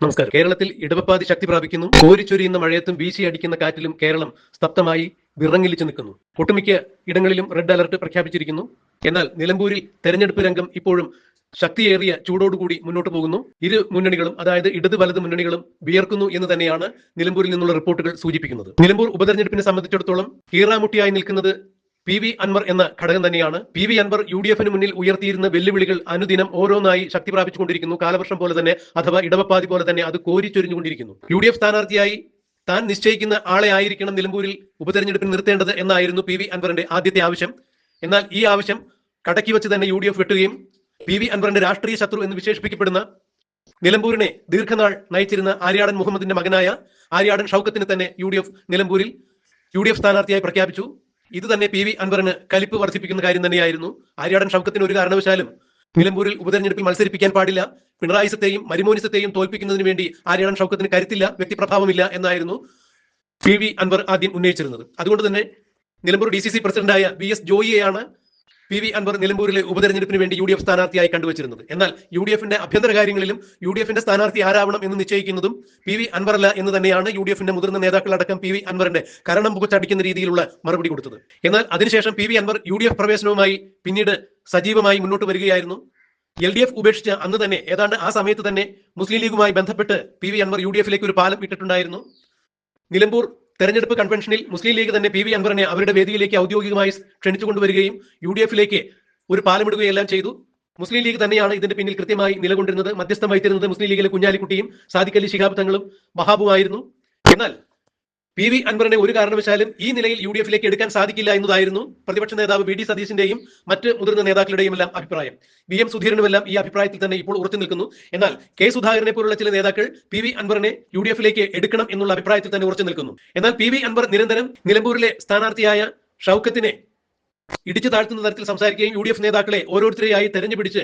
നമസ്കാരം. കേരളത്തിൽ ഇടവപ്പാതി ശക്തി പ്രാപിക്കുന്നു. കോരിച്ചൊരിയുന്ന മഴയത്തും വീശി അടിക്കുന്ന കാറ്റിലും കേരളം സ്തബ്ധമായി വിറങ്ങിലിച്ചു നിൽക്കുന്നു. ഒട്ടുമിക്ക ഇടങ്ങളിലും റെഡ് അലർട്ട് പ്രഖ്യാപിച്ചിരിക്കുന്നു. എന്നാൽ നിലമ്പൂരിൽ തെരഞ്ഞെടുപ്പ് രംഗം ഇപ്പോഴും ശക്തിയേറിയ ചൂടോടുകൂടി മുന്നോട്ട് പോകുന്നു. ഇരു മുന്നണികളും അതായത് ഇടത് വലത് മുന്നണികളും വിയർക്കുന്നു എന്ന് തന്നെയാണ് നിലമ്പൂരിൽ നിന്നുള്ള റിപ്പോർട്ടുകൾ സൂചിപ്പിക്കുന്നത്. നിലമ്പൂർ ഉപതെരഞ്ഞെടുപ്പിനെ സംബന്ധിച്ചിടത്തോളം കീറാമുട്ടിയായി നിൽക്കുന്നത് പി വി അൻവർ എന്ന ഘടകം തന്നെയാണ്. P V Anvar U D എഫിന് മുന്നിൽ ഉയർത്തിയിരുന്ന വെല്ലുവിളികൾ അനുദിനം ഓരോന്നായി ശക്തി പ്രാപിച്ചുകൊണ്ടിരിക്കുന്നു. കാലവർഷം പോലെ തന്നെ അഥവാ ഇടവപ്പാതി പോലെ തന്നെ അത് കോരിച്ചൊരിഞ്ഞുകൊണ്ടിരിക്കുന്നു യു ഡി എഫ് സ്ഥാനാർത്ഥിയായി താൻ നിശ്ചയിക്കുന്ന ആളെ ആയിരിക്കണം നിലമ്പൂരിൽ ഉപതെരഞ്ഞെടുപ്പിൽ നിർത്തേണ്ടത് എന്നായിരുന്നു പി വി അൻവറിന്റെ ആദ്യത്തെ ആവശ്യം. എന്നാൽ ഈ ആവശ്യം കടക്കി വെച്ച് തന്നെ യു ഡി എഫ് വെട്ടുകയും പി വി അൻവറിന്റെ രാഷ്ട്രീയ ശത്രു എന്ന് വിശേഷിപ്പിക്കപ്പെടുന്ന നിലമ്പൂരിനെ ദീർഘനാൾ നയിച്ചിരുന്ന ആര്യാടൻ മുഹമ്മദിന്റെ മകനായ ആര്യാടൻ ഷൗക്കത്തിന് തന്നെ യു ഡി എഫ് നിലമ്പൂരിൽ യു ഡി എഫ് സ്ഥാനാർത്ഥിയായി പ്രഖ്യാപിച്ചു. ഇത് തന്നെ പി വി അൻവറിന് കലിപ്പ് വർദ്ധിപ്പിക്കുന്ന കാര്യം തന്നെയായിരുന്നു. ആര്യാടൻ ഷൗക്കത്തിന് ഒരു കാരണവശാലും നിലമ്പൂരിൽ ഉപതെരഞ്ഞെടുപ്പിൽ മത്സരിപ്പിക്കാൻ പാടില്ല. പിണറായിസത്തെയും മരിമോനിസത്തെയും തോൽപ്പിക്കുന്നതിന് വേണ്ടി ആര്യാടൻ ഷൗക്കത്തിന് കരുത്തില്ല വ്യക്തിപ്രഭാവമില്ല എന്നായിരുന്നു പി വി അൻവർ ആദ്യം ഉന്നയിച്ചിരുന്നത്. അതുകൊണ്ട് തന്നെ നിലമ്പൂർ ഡി സി സി പ്രസിഡന്റായ വി എസ് ജോയിയെയാണ് പി വി അൻവർ നിലമ്പൂരിലെ ഉപതെരഞ്ഞെടുപ്പിന് വേണ്ടി യു ഡി എഫ് സ്ഥാനാർത്ഥിയായി കണ്ടുവച്ചിരുന്നത്. എന്നാൽ യു ഡി എഫിന്റെ അഭ്യന്തര കാര്യങ്ങളിലും യു ഡി എഫിന്റെ സ്ഥാനാർത്ഥി ആരാവണം എന്ന് നിശ്ചയിക്കുന്നതും പി വി അൻവറല്ല എന്ന് തന്നെയാണ് യു ഡി എഫിന്റെ മുതിർന്ന നേതാക്കളടക്കം പി വി അൻവറിന്റെ കരണം പുകച്ചടിക്കുന്ന രീതിയിലുള്ള മറുപടി കൊടുത്തത്. എന്നാൽ അതിനുശേഷം P V Anvar U D F പ്രവേശനവുമായി പിന്നീട് സജീവമായി മുന്നോട്ട് വരികയായിരുന്നു. എൽ ഡി എഫ് ഉപേക്ഷിച്ച അന്ന് തന്നെ ഏതാണ്ട് ആ സമയത്ത് തന്നെ മുസ്ലിം ലീഗുമായി ബന്ധപ്പെട്ട് P V Anvar U D എഫിലേക്ക് ഒരു പാലം ഇട്ടിട്ടുണ്ടായിരുന്നു. നിലമ്പൂർ തെരഞ്ഞെടുപ്പ് കൺവെൻഷനിൽ മുസ്ലിം ലീഗ് തന്നെ പി വി അൻവറിനെ അവരുടെ വേദിയിലേക്ക് ഔദ്യോഗികമായി ക്ഷണിച്ചു കൊണ്ടുവരികയും യു ഡി എഫിലേക്ക് ഒരു പാലമിടുകയെല്ലാം ചെയ്തു. മുസ്ലിം ലീഗ് തന്നെയാണ് ഇതിന്റെ പിന്നിൽ കൃത്യമായി നിലകൊണ്ടിരുന്നത്. മധ്യസ്ഥം വഹിച്ചിരുന്നത് മുസ്ലിം ലീഗിലെ കുഞ്ഞാലിക്കുട്ടിയും സാദിഖ് അലി ശിഹാബ് തങ്ങളും വഹാബുമായിരുന്നു എന്നാൽ പി വി അൻവറിനെ ഒരു കാരണവശാലും ഈ നിലയിൽ യു ഡി എഫിലേക്ക് എടുക്കാൻ സാധിക്കില്ല എന്നതായിരുന്നു പ്രതിപക്ഷ നേതാവ് വി ഡി സതീശിന്റെയും മറ്റ് മുതിർന്ന നേതാക്കളുടെയും എല്ലാം അഭിപ്രായം. വി എം സുധീരനുമെല്ലാം ഈ അഭിപ്രായത്തിൽ തന്നെ ഇപ്പോൾ ഉറച്ചു നിൽക്കുന്നു. എന്നാൽ കെ സുധാകരനെ പോലുള്ള ചില നേതാക്കൾ പി വി അൻവറിനെ യു ഡി എഫിലേക്ക് എടുക്കണം എന്നുള്ള അഭിപ്രായത്തിൽ തന്നെ ഉറച്ചു നിൽക്കുന്നു. എന്നാൽ പി വി അൻവർ നിരന്തരം നിലമ്പൂരിലെ സ്ഥാനാർത്ഥിയായ ഷൌക്കത്തിനെ ഇടിച്ചു താഴ്ത്തുന്ന തരത്തിൽ സംസാരിക്കുകയും യു ഡി എഫ് നേതാക്കളെ ഓരോരുത്തരെയായി തെരഞ്ഞുപിടിച്ച്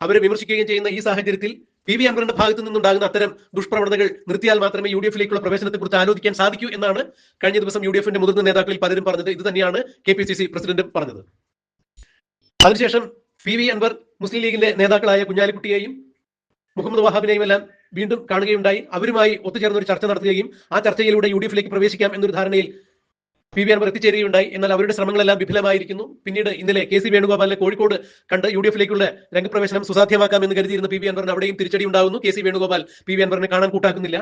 അവരെ വിമർശിക്കുകയും ചെയ്യുന്ന ഈ സാഹചര്യത്തിൽ പി വി അൻവറിന്റെ ഭാഗത്തു നിന്നുണ്ടാകുന്ന അത്തരം ദുഷ്പ്രവണതകൾ നിർത്തിയാൽ മാത്രമേ യു ഡി എഫിലേക്കുള്ള പ്രവേശനത്തെക്കുറിച്ച് ആലോചിക്കാൻ സാധിക്കൂ എന്നാണ് കഴിഞ്ഞ ദിവസം യു ഡി എഫിന്റെ മുതിർന്ന നേതാക്കളിൽ പലരും പറഞ്ഞത്. ഇത് തന്നെയാണ് കെ പി സി സി പ്രസിഡന്റും പറഞ്ഞത്. അതിനുശേഷം പി വി അൻവർ മുസ്ലിം ലീഗിന്റെ നേതാക്കളായ കുഞ്ഞാലിക്കുട്ടിയെയും മുഹമ്മദ് വഹാബിനെയും എല്ലാം വീണ്ടും കാണുകയുണ്ടായി. അവരുമായി ഒത്തുചേർന്ന് ഒരു ചർച്ച നടത്തുകയും ആ ചർച്ചയിലൂടെ യു ഡി എഫിലേക്ക് പ്രവേശിക്കാം എന്നൊരു ധാരണയിൽ പി വി അൻവർ എത്തിച്ചേരുകയുണ്ടായി എന്നാൽ അവരുടെ ശ്രമങ്ങളെല്ലാം വിഫലമായിരിക്കുന്നു. പിന്നീട് ഇന്നലെ കെ സി വേണുഗോപാലിനെ കോഴിക്കോട് കണ്ട് യു ഡി എഫിലേക്കുള്ള രംഗപ്രവേശനം സുസാധ്യമാക്കാമെന്ന് കരുതിയിരുന്ന പി വി അൻവറിന് അവിടെയും തിരിച്ചടി ഉണ്ടാകുന്നു. K C Venugopal P V അൻവറിനെ കാണാൻ കൂട്ടാക്കുന്നില്ല.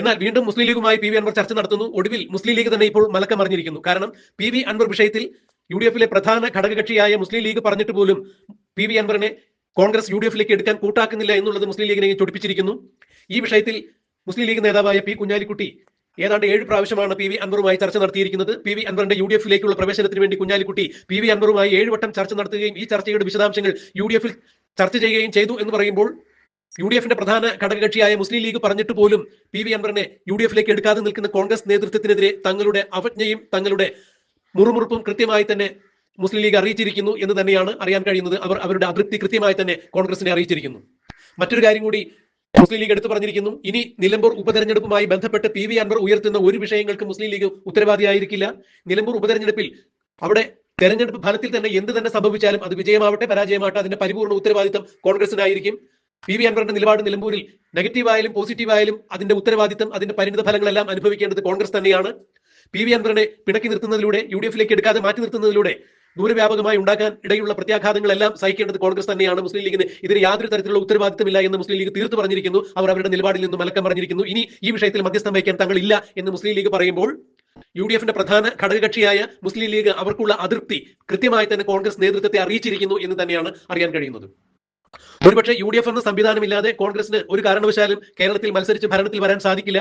എന്നാൽ വീണ്ടും മുസ്ലിം ലീഗുമായി പി വി അൻവർ ചർച്ച നടത്തുന്നു. ഒടുവിൽ മുസ്ലിം ലീഗ് തന്നെ ഇപ്പോൾ മലക്കം അറിഞ്ഞിരിക്കുന്നു കാരണം പി വി അൻവർ വിഷയത്തിൽ യു ഡി എഫിലെ പ്രധാന ഘടകകക്ഷിയായ മുസ്ലിം ലീഗ് പറഞ്ഞിട്ട് പോലും പി വി അൻവറിനെ കോൺഗ്രസ് യു ഡി എഫിലേക്ക് എടുക്കാൻ കൂട്ടാക്കുന്നില്ല എന്നുള്ളത് മുസ്ലിം ലീഗിനെ ചൊടിപ്പിച്ചിരിക്കുന്നു. ഈ വിഷയത്തിൽ മുസ്ലിം ലീഗ് നേതാവായ പി കുഞ്ഞാലിക്കുട്ടി ഏതാണ്ട് ഏഴ് പ്രാവശ്യമാണ് പി വി അൻവറുമായി ചർച്ച നടത്തിയിരിക്കുന്നത്. പി വി അൻവറിന്റെ യു ഡി എഫിലേക്കുള്ള പ്രവേശനത്തിന് വേണ്ടി കുഞ്ഞാലിക്കുട്ടി പി വി അൻവറുമായി ഏഴ് വട്ടം ചർച്ച നടത്തുകയും ഈ ചർച്ചയുടെ വിശദാംശങ്ങൾ യു ഡി എഫിൽ ചർച്ച ചെയ്യുകയും ചെയ്തു എന്ന് പറയുമ്പോൾ യു ഡി എഫിന്റെ പ്രധാന ഘടകകക്ഷിയായ മുസ്ലിം ലീഗ് പറഞ്ഞിട്ട് പോലും പി വി അൻവറിനെ യു ഡി എഫിലേക്ക് എടുക്കാതെ നിൽക്കുന്ന കോൺഗ്രസ് നേതൃത്വത്തിനെതിരെ തങ്ങളുടെ അവജ്ഞയും തങ്ങളുടെ മുറുമുറുപ്പും കൃത്യമായി തന്നെ മുസ്ലിം ലീഗ് അറിയിച്ചിരിക്കുന്നു എന്ന് തന്നെയാണ് അറിയാൻ കഴിയുന്നത്. അവർ അവരുടെ അതൃപ്തി കൃത്യമായി തന്നെ കോൺഗ്രസിനെ അറിയിച്ചിരിക്കുന്നു. മറ്റൊരു കാര്യം കൂടി മുസ്ലിം ലീഗ് എടുത്തു പറഞ്ഞിരിക്കുന്നു. ഇനി നിലമ്പൂർ ഉപതെരഞ്ഞെടുപ്പുമായി ബന്ധപ്പെട്ട് പി വി അൻവർ ഉയർത്തുന്ന ഒരു വിഷയങ്ങൾക്ക് മുസ്ലിം ലീഗ് ഉത്തരവാദിയായിരിക്കില്ല. നിലമ്പൂർ ഉപതെരഞ്ഞെടുപ്പിൽ അവിടെ തെരഞ്ഞെടുപ്പ് ഫലത്തിൽ തന്നെ എന്ത് തന്നെ സംഭവിച്ചാലും അത് വിജയമാവട്ടെ പരാജയമാവട്ടെ അതിന്റെ പരിപൂർണ ഉത്തരവാദിത്തം കോൺഗ്രസിനായിരിക്കും പി വി അൻവറിന്റെ നിലപാട് നിലമ്പൂരിൽ നെഗറ്റീവായാലും പോസിറ്റീവായാലും അതിന്റെ ഉത്തരവാദിത്തം അതിന്റെ പരിണിത ഫലങ്ങളെല്ലാം അനുഭവിക്കേണ്ടത് കോൺഗ്രസ് തന്നെയാണ്. പി വി അൻവറിനെ പിണക്കി നിർത്തുന്നതിലൂടെ യു ഡി എഫിലേക്ക് എടുക്കാതെ മാറ്റി നിർത്തുന്നതിലൂടെ ദൂരവ്യാപകമായി ഉണ്ടാക്കാൻ ഇടയുള്ള പ്രത്യാഘാതങ്ങളെല്ലാം സഹിക്കേണ്ടത് കോൺഗ്രസ് തന്നെയാണ്. മുസ്ലിം ലീഗിന് ഇതിന് യാതൊരു തരത്തിലുള്ള ഉത്തരവാദിത്തമില്ല എന്ന് മുസ്ലിം ലീഗ് തീർത്തു പറഞ്ഞിരിക്കുന്നു. അവർ അവരുടെ നിലപാടിൽ നിന്ന് മലക്കം പറഞ്ഞിരിക്കുന്നു. ഇനി ഈ വിഷയത്തിൽ മധ്യസ്ഥം വഹിക്കാൻ ഇല്ല എന്ന് മുസ്ലിം ലീഗ് പറയുമ്പോൾ യു ഡി എഫിന്റെ പ്രധാന ഘടകകക്ഷിയായ മുസ്ലിം ലീഗ് അവർക്കുള്ള അതൃപ്തി കൃത്യമായി തന്നെ കോൺഗ്രസ് നേതൃത്വത്തെ അറിയിച്ചിരിക്കുന്നു എന്ന് തന്നെയാണ് അറിയാൻ കഴിയുന്നത്. ഒരുപക്ഷെ യു ഡി എഫ് എന്ന സംവിധാനമില്ലാതെ കോൺഗ്രസിന് ഒരു കാരണവശാലും കേരളത്തിൽ മത്സരിച്ച് ഭരണത്തിൽ വരാൻ സാധിക്കില്ല.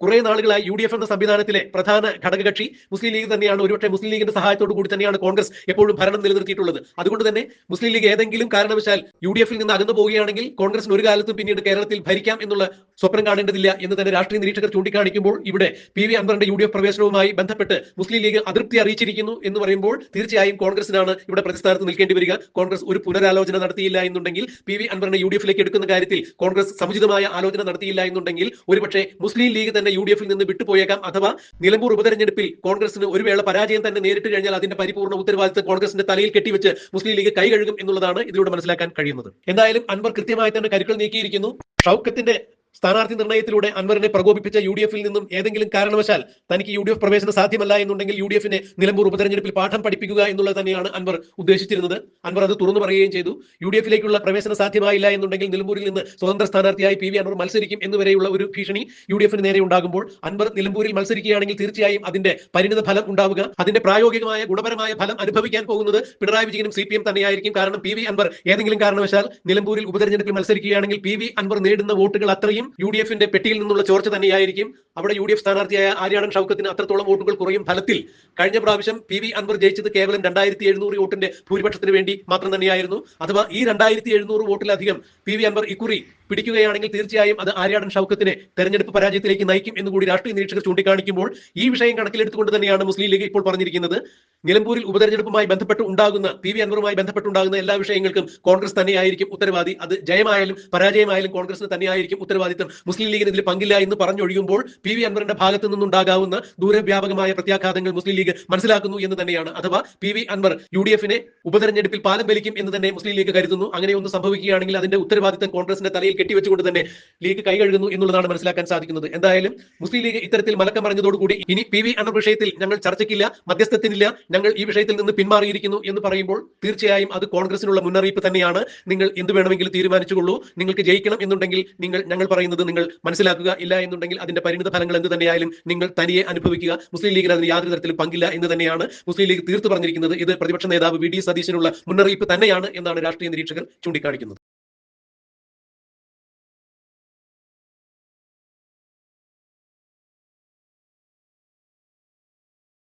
കുറെ നാളുകളായി യു ഡി എഫ് എന്ന സംവിധാനത്തിലെ പ്രധാന ഘടകകക്ഷി മുസ്ലിം ലീഗ് തന്നെയാണ്. ഒരുപക്ഷെ മുസ്ലിം ലീഗിന്റെ സഹായത്തോടു കൂടി തന്നെയാണ് കോൺഗ്രസ് എപ്പോഴും ഭരണം നിലനിർത്തിയിട്ടുള്ളത്. അതുകൊണ്ട് തന്നെ മുസ്ലിം ലീഗ് ഏതെങ്കിലും കാരണവശാൽ യു ഡി എഫിൽ നിന്ന് അകന്നു പോവുകയാണെങ്കിൽ കോൺഗ്രസിന് ഒരു കാലത്തും പിന്നീട് കേരളത്തിൽ ഭരിക്കാം എന്നുള്ള സ്വപ്നം കാണേണ്ടതില്ല എന്ന് തന്നെ രാഷ്ട്രീയ നിരീക്ഷകർ ചൂണ്ടിക്കാണിക്കുമ്പോൾ ഇവിടെ പി വി അൻവറിന്റെ യു ഡി എഫ് പ്രവേശനവുമായി ബന്ധപ്പെട്ട് മുസ്ലിം ലീഗ് അതൃപ്തി അറിയിച്ചിരിക്കുന്നു എന്ന് പറയുമ്പോൾ തീർച്ചയായും കോൺഗ്രസിനാണ് ഇവിടെ പ്രതിസ്ഥാനത്ത് നിൽക്കേണ്ടി വരിക. കോൺഗ്രസ് ഒരു പുനരാലോചന നടത്തിയില്ല എന്നുണ്ടെങ്കിൽ പി വി അൻവറിനെ യു ഡി എഫിലേക്ക് എടുക്കുന്ന കാര്യത്തിൽ കോൺഗ്രസ് സമുചിതമായ ആലോചന നടത്തിയില്ല എന്നുണ്ടെങ്കിൽ ഒരുപക്ഷെ മുസ്ലിം ലീഗ് തന്നെ യു ഡി എഫിൽ നിന്ന് വിട്ടുപോയേക്കാം. അഥവാ നിലമ്പൂർ ഉപതെരഞ്ഞെടുപ്പിൽ കോൺഗ്രസിന് ഒരു വേള പരാജയം തന്നെ നേരിട്ട് കഴിഞ്ഞാൽ അതിന്റെ പരിപൂർണ ഉത്തരവാദിത്തം കോൺഗ്രസിന്റെ തലയിൽ കെട്ടിവെച്ച് മുസ്ലിം ലീഗ് കൈകഴുകും എന്നുള്ളതാണ് ഇതിലൂടെ മനസ്സിലാക്കാൻ കഴിയുന്നത്. എന്തായാലും അൻവർ കൃത്യമായി തന്നെ കരുക്കൾ നീക്കിയിരിക്കുന്നു. ഷൗക്കത്തിന്റെ സ്ഥാനാർത്ഥി നിർണയത്തിലൂടെ അൻവറിനെ പ്രകോപിപ്പിച്ച യു ഡി എഫിൽ നിന്നും ഏതെങ്കിലും കാരണവശാൽ തനിക്ക് യു ഡി എഫ് പ്രവേശനം സാധ്യമല്ല എന്നുണ്ടെങ്കിൽ യു ഡി എഫിനെ നിലമ്പൂർ ഉപതെരഞ്ഞെടുപ്പിൽ പാഠം പഠിപ്പിക്കുക എന്നുള്ളത് തന്നെയാണ് അൻവർ ഉദ്ദേശിച്ചിരുന്നത്. അൻവർ അത് തുറന്നു പറയുകയും ചെയ്തു. യു ഡി എഫിലേക്കുള്ള പ്രവേശനം സാധ്യമായില്ല എന്നുണ്ടെങ്കിൽ നിലമ്പൂരിൽ നിന്ന് സ്വതന്ത്ര സ്ഥാനാർത്ഥിയായി പി വി അൻവർ മത്സരിക്കും എന്നുവരെയുള്ള ഒരു ഭീഷണി യു ഡി എഫിന് നേരെ ഉണ്ടാകുമ്പോൾ അൻവർ നിലമ്പൂരിൽ മത്സരിക്കുകയാണെങ്കിൽ തീർച്ചയായും അതിന്റെ പരിണിത ഫലം ഉണ്ടാവുക. അതിന്റെ പ്രായോഗികമായ ഗുണപരമായ ഫലം അനുഭവിക്കാൻ പോകുന്നത് പിണറായി വിജയനും സി പി എം തന്നെയായിരിക്കും. കാരണം പി വി അൻവർ ഏതെങ്കിലും കാരണവശാൽ നിലമ്പൂരിൽ ഉപതെരഞ്ഞെടുപ്പിൽ മത്സരിക്കുകയാണെങ്കിൽ പി വി അൻവർ നേടുന്ന വോട്ടുകൾ അത്രയും യു ഡി എഫിന്റെ പെട്ടിയിൽ നിന്നുള്ള ചോർച്ച തന്നെയായിരിക്കും. അവിടെ യു ഡി എഫ് സ്ഥാനാർത്ഥിയായ ആര്യാടൻ ഷൗക്കത്തിന് അത്രത്തോളം വോട്ടുകൾ കുറയും ഫലത്തിൽ. കഴിഞ്ഞ പ്രാവശ്യം പി വി അൻവർ ജയിച്ചത് കേവലം രണ്ടായിരത്തി എഴുന്നൂറ് വോട്ടിന്റെ ഭൂരിപക്ഷത്തിന് വേണ്ടി മാത്രം തന്നെയായിരുന്നു. അഥവാ ഈ രണ്ടായിരത്തി എഴുന്നൂറ് വോട്ടിലധികം പി വി അൻവർ ഇക്കുറി പിടിക്കുകയാണെങ്കിൽ തീർച്ചയായും അത് ആര്യാടൻ ഷൗക്കത്തിനെ തെരഞ്ഞെടുപ്പ് പരാജയത്തിലേക്ക് നയിക്കും എന്ന് കൂടി രാഷ്ട്രീയ നിരീക്ഷകർ ചൂണ്ടിക്കാണിക്കുമ്പോൾ ഈ വിഷയം കണക്കിലെടുത്തുകൊണ്ട് തന്നെയാണ് മുസ്ലിം ലീഗ് ഇപ്പോൾ പറഞ്ഞിരിക്കുന്നത്. നിലമ്പൂരിൽ ഉപതെരഞ്ഞെടുപ്പുമായി ബന്ധപ്പെട്ട് ഉണ്ടാകുന്ന പി വി അൻവറുമായി ബന്ധപ്പെട്ടുണ്ടാകുന്ന എല്ലാ വിഷയങ്ങൾക്കും കോൺഗ്രസ് തന്നെയായിരിക്കും ഉത്തരവാദി. അത് ജയമായാലും പരാജയമായാലും കോൺഗ്രസിന് തന്നെയായിരിക്കും ഉത്തരവാദിത്തം മുസ്ലിം ലീഗിന് ഇതിൽ പങ്കില്ല എന്ന് പറഞ്ഞൊഴിയുമ്പോൾ പി വി അൻവറിന്റെ ഭാഗത്ത് നിന്നുണ്ടാകാവുന്ന ദൂരവ്യാപകമായ പ്രത്യാഘാതങ്ങൾ മുസ്ലിം ലീഗ് മനസ്സിലാക്കുന്നു എന്ന് തന്നെയാണ്. അഥവാ P V Anvar U D എഫിനെ ഉപതെരഞ്ഞെടുപ്പിൽ പാലം വലിക്കും എന്ന് തന്നെ മുസ്ലിം ലീഗ് കരുതുന്നു. അങ്ങനെ ഒന്ന് സംഭവിക്കുകയാണെങ്കിൽ അതിന്റെ ഉത്തരവാദിത്തം കോൺഗ്രസിന്റെ തലയിൽ കെട്ടിവെച്ചുകൊണ്ട് തന്നെ ലീഗ് കൈകഴുകുന്നു എന്നുള്ളതാണ് മനസ്സിലാക്കാൻ സാധിക്കുന്നത്. എന്തായാലും മുസ്ലിം ലീഗ് ഇത്തരത്തിൽ മലക്കം പറഞ്ഞതോടുകൂടി ഇനി പി വി എന്ന വിഷയത്തിൽ ഞങ്ങൾ ചർച്ചയ്ക്കില്ല മധ്യസ്ഥത്തിനില്ല. ഞങ്ങൾ ഈ വിഷയത്തിൽ നിന്ന് പിന്മാറിയിരിക്കുന്നു എന്ന് പറയുമ്പോൾ തീർച്ചയായും അത് കോൺഗ്രസിനുള്ള മുന്നറിയിപ്പ് തന്നെയാണ്. നിങ്ങൾ എന്ത് വേണമെങ്കിലും തീരുമാനിച്ചുകൊള്ളൂ. നിങ്ങൾക്ക് ജയിക്കണം എന്നുണ്ടെങ്കിൽ നിങ്ങൾ ഞങ്ങൾ പറയുന്നത് നിങ്ങൾ മനസ്സിലാക്കുക. ഇല്ല എന്നുണ്ടെങ്കിൽ അതിന്റെ പരിണിത ഫലങ്ങൾ എന്ത് തന്നെയായാലും നിങ്ങൾ തനിയെ അനുഭവിക്കുക. മുസ്ലിം ലീഗിന് അതിന് യാതൊരു തരത്തിലും പങ്കില്ല എന്ന് തന്നെയാണ് മുസ്ലിം ലീഗ് തീർത്തു പറഞ്ഞിരിക്കുന്നത്. ഇത് പ്രതിപക്ഷ നേതാവ് വി ഡി സതീശനുള്ള മുന്നറിയിപ്പ് തന്നെയാണ് എന്നാണ് രാഷ്ട്രീയ നിരീക്ഷകർ ചൂണ്ടിക്കാണിക്കുന്നത്.